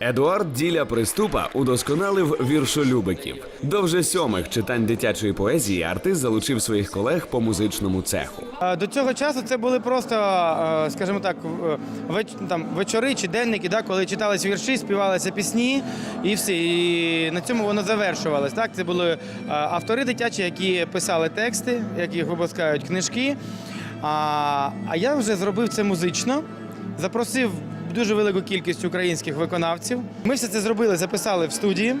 Едуард Діля Приступа удосконалив віршолюбиків. До вже сьомих читань дитячої поезії артист залучив своїх колег по музичному цеху. Е, До цього часу це були просто, е, скажімо так, веч- там, вечори чи денники, да, коли читались вірші, співалися пісні і все. І на цьому воно завершувалось. Так? Це були е, автори дитячі, які писали тексти, які випускають книжки. А, а я вже зробив це музично, запросив дуже велику кількість українських виконавців. Ми все це зробили, записали в студії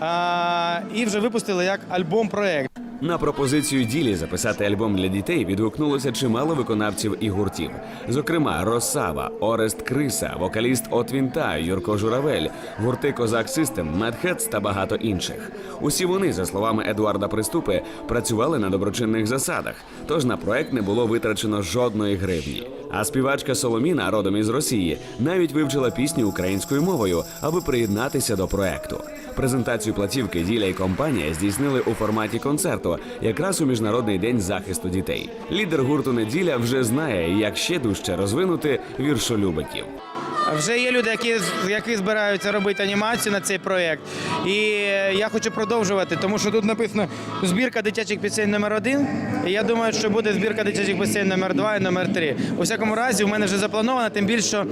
а, і вже випустили як альбом-проект. На пропозицію ділі записати альбом для дітей відгукнулося чимало виконавців і гуртів. Зокрема, Росава, Орест Криса, вокаліст От Вінта, Юрко Журавель, гурти Козак Систем, Медхец та багато інших. Усі вони, за словами Едуарда Приступи, працювали на доброчинних засадах, тож на проект не було витрачено жодної гривні. А співачка Соломіна, родом із Росії, навіть вивчила пісню українською мовою, аби приєднатися до проекту. Презентацію платівки Діля і компанія здійснили у форматі концерту, якраз у міжнародний день захисту дітей. Лідер гурту Неділя вже знає, як ще дужче розвинути віршолюбиків. Вже є люди, які, які збираються робити анімацію на цей проєкт. І я хочу продовжувати, тому що тут написано збірка дитячих пісень номер один. І я думаю, що буде збірка дитячих пісень номер два і номер три. У всякому разі, у мене вже заплановано, тим більше що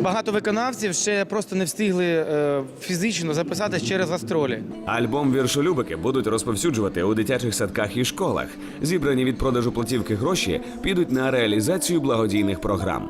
багато виконавців ще просто не встигли е, фізично записатись через гастролі. Альбом Віршолюбики будуть розповсюджувати у дитячих садках і школах. Зібрані від продажу платівки гроші підуть на реалізацію благодійних програм.